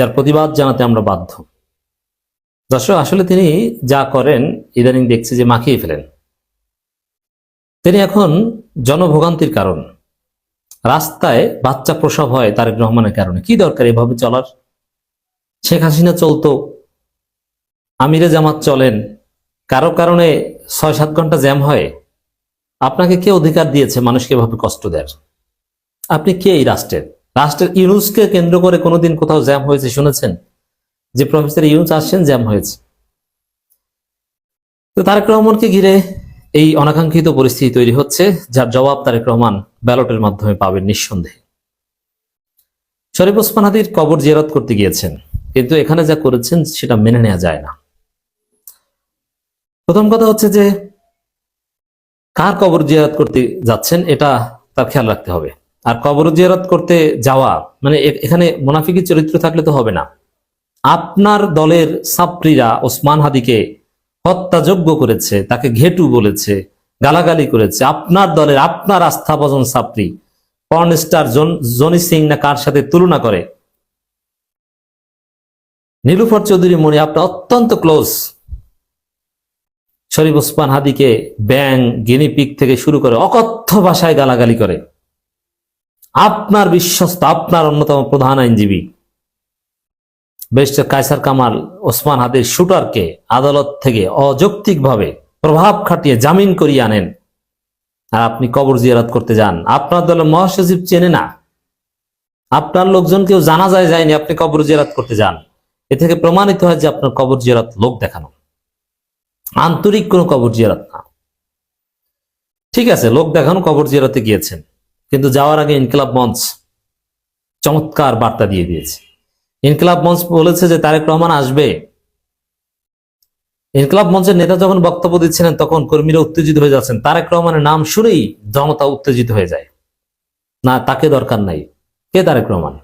যার প্রতিবাদ জানাতে আমরা বাধ্য। দর্শক, আসলে তিনি যা করেন, ইদানিং দেখছি যে মাখিয়ে ফেলেন। তিনি এখন জনভোগান্তির কারণ। রাস্তায় বাচ্চা প্রসব হয় তারেক রহমানের কারণে। কি দরকার এভাবে চলার? শেখ হাসিনা চলতো, আমিরে জামাত চলেন, কারও কারণে ছয় সাত ঘণ্টা জ্যাম হয়। আপনাকে কে অধিকার দিয়েছে মানুষকে এভাবে কষ্ট দেয় আপনি কে এই রাষ্ট্রের? রাষ্ট্রের ইউনুসকে কেন্দ্র করে কোনোদিন কোথাও জ্যাম হয়েছে, শুনেছেন? যে প্রফেসর ইউনুস আসছেন, জ্যাম হয়েছে। তো তারেক রহমানকে ঘিরে এই অনাকাঙ্ক্ষিত পরিস্থিতি তৈরি হচ্ছে, যার জবাব তারেক রহমান ব্যালটের মাধ্যমে পাবেন নিঃসন্দেহে। শরীফ ওসমান হাদির কবর জিয়ারত করতে গিয়েছেন, কিন্তু এখানে যা করেছেন সেটা মেনে নেওয়া যায় না। প্রথম কথা হচ্ছে যে, কার কবর জিয়ারত করতে যাচ্ছেন, এটা তার খেয়াল রাখতে হবে। আর কবর জিয়ারত করতে যাওয়া মানে এখানে মোনাফিকি চরিত্র থাকলে তো হবে না। আপনার দলের ছাত্রীরা ওসমান হাদিকে হত্যাযোগ্য করেছে, তাকে ঘেটু বলেছে, গালাগালি করেছে। আপনার দলের, আপনার আস্থাভজন ছাত্রী পর্নস্টার জনি সিং না কার সাথে তুলনা করে? নীলুফার চৌধুরী মণি আপনার অত্যন্ত ক্লোজ শরীফ ওসমান হাদিকে ব্যাং, গিনিপিক থেকে শুরু করে অকথ্য ভাষায় গালাগালি করে। আপনার বিশ্বস্ত, আপনার অন্যতম প্রধান আইনজীবী। ব্যারিস্টার কায়সার কামাল ওসমান হাদির শুটারকে আদালত থেকে অযৌক্তিকভাবে প্রভাব খাটিয়ে জামিন করিয়ে আনেন। আর আপনি কবর জিয়ারত করতে যান। আপনার দলের মহাসচিব চেনে না। আপনার লোকজন কেউ জানা যায় যায়নি আপনি কবর জিয়ারত করতে যান। এ থেকে প্রমাণিত হয় যে আপনার কবর জিয়ারত লোক দেখানো। আন্তরিক কোনো কবর জিয়ারত না। ঠিক আছে, লোক দেখানো কবর জিয়ারতে গিয়েছেন। কিন্তু যাওয়ার আগে ইনকিলাব মঞ্চ চমৎকার বার্তা দিয়ে দিয়েছে। ইনকিলাব মঞ্চ বলেছে যে তারেক রহমান আসবে। ইনকিলাব মঞ্চের নেতা যখন বক্তব্য দিচ্ছিলেন, তখন কর্মীরা উত্তেজিত হয়ে যাচ্ছেন। তারেক রহমানের নাম শুনেই জনতা উত্তেজিত হয়ে যায়। না, তাকে দরকার নাই। কে তারেক রহমান?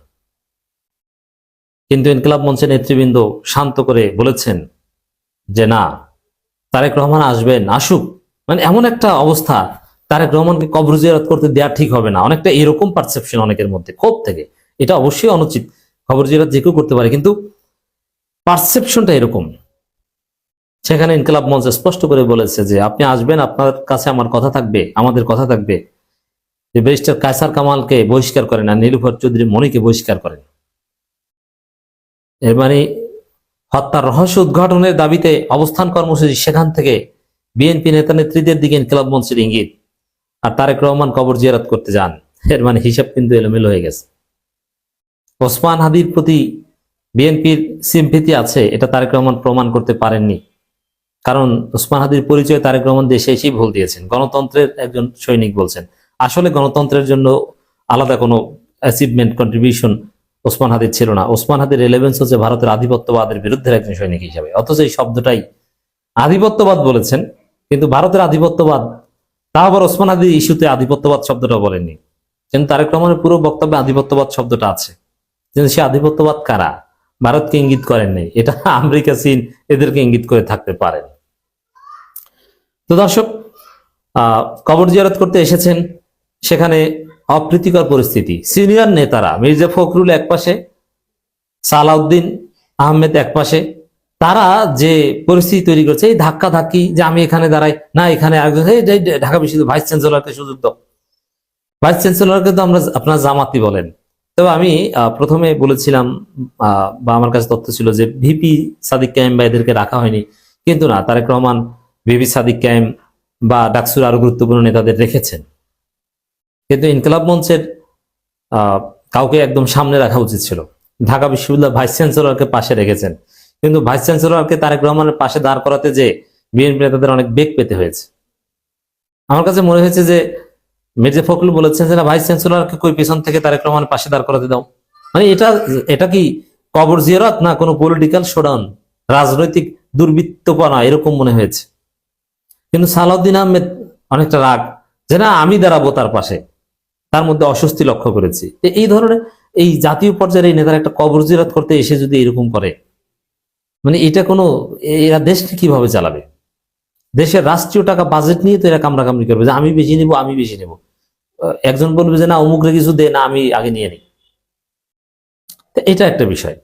কিন্তু ইনকিলাব মঞ্চের নেতৃবৃন্দ শান্ত করে বলেছেন যে, না, তারেক রহমান আসবেন, আসুক। মানে এমন একটা অবস্থা। তারেক রহমানকে কবর জিয়ারত করতে দেওয়া ঠিক হবে না। অনেকটা এরকম পারসেপশন অনেকের মধ্যে, ক্ষোভ থেকে। এটা অবশ্যই অনুচিত। খবর জিয়ারত যে কেউ করতে পারে, কিন্তু পারসেপশনটা এরকম। সেখানে ইনকলাব মঞ্চ স্পষ্ট করে বলেছে যে, আপনি আসবেন, আপনার কাছে আমার কথা থাকবে, আমাদের কথা থাকবে। যে ব্যারিস্টার কায়সার কামালকে বহিষ্কার করেন আর নীলুফার চৌধুরী মণিকে বহিষ্কার করেন। এর মানে হত্যার রহস্য উদ্ঘাটনের দাবিতে অবস্থান কর্মসূচি সেখান থেকে বিএনপি নেতা নেত্রীদের দিকে ইনকলাব মঞ্চের ইঙ্গিত। আর তারেক রহমান কবর জিয়ারত করতে যান। এর মানে হিসাব কিন্তু এলোমেলো হয়ে গেছে। ওসমান হাদির প্রতি বিএনপির সিম্পিতি আছে, এটা তারেক রহমান প্রমাণ করতে পারেননি। কারণ ওসমান হাদির পরিচয় তারেক রহমান দেশে এসেই ভুল দিয়েছেন। গণতন্ত্রের একজন সৈনিক বলছেন। আসলে গণতন্ত্রের জন্য আলাদা কোনো অ্যাচিভমেন্ট কন্ট্রিবিউশন ওসমান হাদির ছিল না। ওসমান হাদির রেলেভেন্স হচ্ছে ভারতের আধিপত্যবাদের বিরুদ্ধে একজন সৈনিক হিসাবে। অথচ এই শব্দটাই আধিপত্যবাদ বলেছেন, কিন্তু ভারতের আধিপত্যবাদ তা আবার ওসমান আদি ইস্যুতে আধিপত্যবাদ শব্দটা বলেননি। কিন্তু তারেক রহমানের পুরো বক্তব্যে আধিপত্যবাদ শব্দটা আছে। কিন্তু সে আধিপত্যবাদ কারা? ভারতকে ইঙ্গিত করেন নাই। এটা আমেরিকা চীন এদেরকে ইঙ্গিত করে থাকতে পারেন। তো দর্শক কবর জিয়ারত করতে এসেছেন সেখানে অপ্রীতিকর পরিস্থিতি। সিনিয়র নেতারা, মির্জা ফখরুল এক পাশে সালাউদ্দিন আহমেদ এক পাশে তারা যে পরিস্থিতি তৈরি করছে, এই ধাক্কা ধাক্কি যে আমি এখানে দাঁড়াই, না এখানে ঢাকা বিশ্ববিদ্যালয় ভাইস চ্যান্সেলরকে সুযোগ দাও। ভাইস চ্যান্সেলরকে তো আমরা, আপনার জামাতি বলেন। তবে আমি প্রথমে বলেছিলাম বা আমার কাছে তথ্য ছিল যে ভিপি সাদিক ক্যাম বা এদেরকে রাখা হয়নি। কিন্তু না, তারেক রহমান, ভিপি সাদিক ক্যাম বা ডাকসুর আরও গুরুত্বপূর্ণ নেতাদের রেখেছেন। কিন্তু ইনকলাব মঞ্চের কাউকে একদম সামনে রাখা উচিত ছিল। ঢাকা বিশ্ববিদ্যালয় ভাইস চ্যান্সেলরকে পাশে রেখেছেন। কিন্তু ভাইস চ্যান্সেলরকে তারেক রহমানের পাশে দাঁড় করাতে যে বিএনপি নেতাদের অনেক বেগ পেতে হয়েছে। আমার কাছে মনে হয়েছে যে মির্জা ফখরুল বলেছেন যে ভাইস চ্যান্সেলরকে কই পেছন থেকে তারেক রহমানের পাশে দাঁড় করাতে দাও? মানে এটা এটা কি কবর জিয়ারত না কোনো পলিটিক্যাল শোডাউন রাজনৈতিক দুর্বৃত্তপনা এরকম মনে হয়েছে। কিন্তু সালাউদ্দিন আহমেদ অনেকটা রাগ যে না, আমি দাঁড়াবো তার পাশে। তার মধ্যে অস্বস্তি লক্ষ্য করেছি। এই ধরনের, এই জাতীয় পর্যায়ের এই নেতারা একটা কবর জিয়ারত করতে এসে যদি এরকম করে মানে এটা কোনো, এরা দেশকে কীভাবে চালাবে? দেশের রাষ্ট্রীয় টাকা বাজেট নিয়ে তো এরা কামড়াকামড়ি করবে যে আমি বেশি নেব, আমি বেশি নেব। একজন বলবে যে না, অমুকরে কিছু দে, না, আমি আগে নিয়ে নিই। এটা একটা বিষয়।